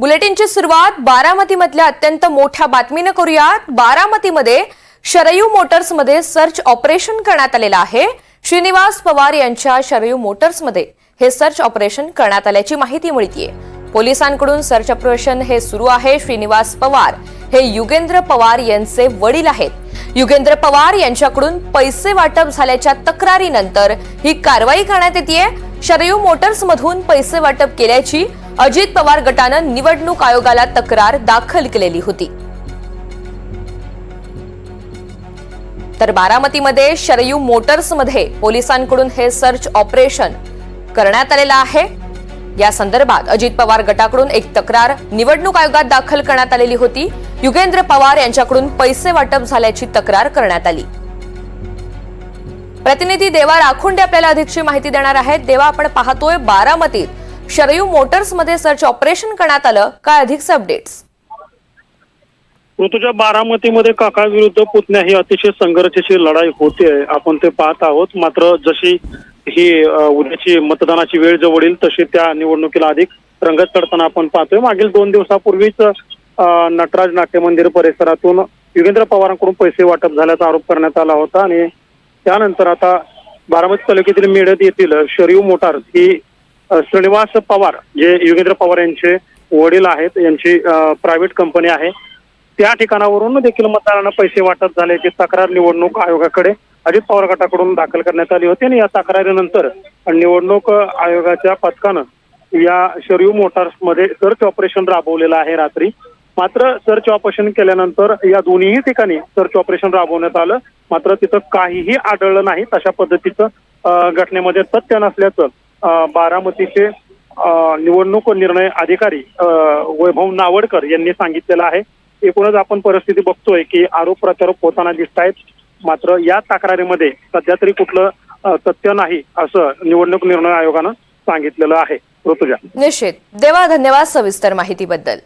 बुलेटिनची सुरुवात बारामतीमधल्या अत्यंत मोठ्या बातमीनं करूयात. बारामतीमध्ये शरयू मोटर्समध्ये सर्च ऑपरेशन करण्यात आलेलं आहे. श्रीनिवास पवार यांच्या शरयू मोटर्समध्ये हे सर्च ऑपरेशन करण्यात आल्याची माहिती मिळतीये. पोलिसांकडून सर्च ऑपरेशन हे सुरू आहे. श्रीनिवास पवार हे युगेंद्र पवार यांचे वडील आहेत. युगेंद्र पवार यांच्याकडून पैसे वाटप झाल्याच्या तक्रारीनंतर ही कारवाई करण्यात येते शरयू मोटर्स मधून पैसे वाटप केल्याची अजित पवार गटानं निवडणूक आयोगाला तक्रार दाखल केलेली होती. तर बारामतीमध्ये शरयू मोटर्समध्ये पोलिसांकडून हे सर्च ऑपरेशन करण्यात आलेलं आहे. या संदर्भात अजित पवार गटाकडून एक तक्रार निवडणूक आयोगात दाखल करण्यात आलेली होती. युगेंद्र पवार यांच्याकडून पैसे वाटप झाल्याची तक्रार करण्यात आली. प्रतिनिधी देवा राखुंडे आपल्याला अधिकची माहिती देणार आहेत. देवा आपण पाहतोय बारामतीत शरयू मोटर्समध्ये सर्च ऑपरेशन करण्यात आलं. काय अधिकचे अपडेट्स? ऋतूच्या बारामतीमध्ये काका विरुद्ध पुतण्या ही अतिशय संघर्षाची लढाई होते. आपण ते पाहत आहोत. मात्र जशी ही उद्याची मतदानाची वेळ जवळ येईल तशी त्या निवडणुकीला अधिक रंगत चढताना आपण पाहतोय. मागील दोन दिवसापूर्वीच नटराज नाट्य मंदिर परिसरातून युगेंद्र पवारांकडून पैसे वाटप झाल्याचा आरोप करण्यात आला होता. आणि त्यानंतर आता बारामती तालुक्यातील मेळत येथील शरीव मोटार ही श्रीनिवास पवार जे योगेंद्र पवार यांचे वडील आहेत यांची प्रायव्हेट कंपनी आहे. त्या ठिकाणावरून देखील मतदारांना पैसे वाटप झाल्याची तक्रार निवडणूक आयोगाकडे अजित पवार गटाकडून दाखल करण्यात आली होती. आणि या तक्रारीनंतर निवडणूक आयोगाच्या पथकानं या शरीव मोटार्समध्ये सर्च ऑपरेशन राबवलेलं आहे रात्री. मात्र सर्च ऑपरेशन केल्यानंतर या दोन्ही ठिकाणी सर्च ऑपरेशन राबवण्यात आलं. मात्र तिथं काहीही आढळलं नाही तशा पद्धतीचं घटनेमध्ये तथ्य नसल्याचं बारामतीचे निवडणूक निर्णय अधिकारी वैभव नावडकर यांनी सांगितलेलं आहे. एकूणच आपण परिस्थिती बघतोय की आरोप प्रत्यारोप होताना दिसत आहेत मात्र या तक्रारीमध्ये सध्या तरी कुठलं तथ्य नाही असं निवडणूक निर्णय आयोगानं सांगितलेलं आहे. ऋतुजा. निश्चित. देवा धन्यवाद सविस्तर माहितीबद्दल.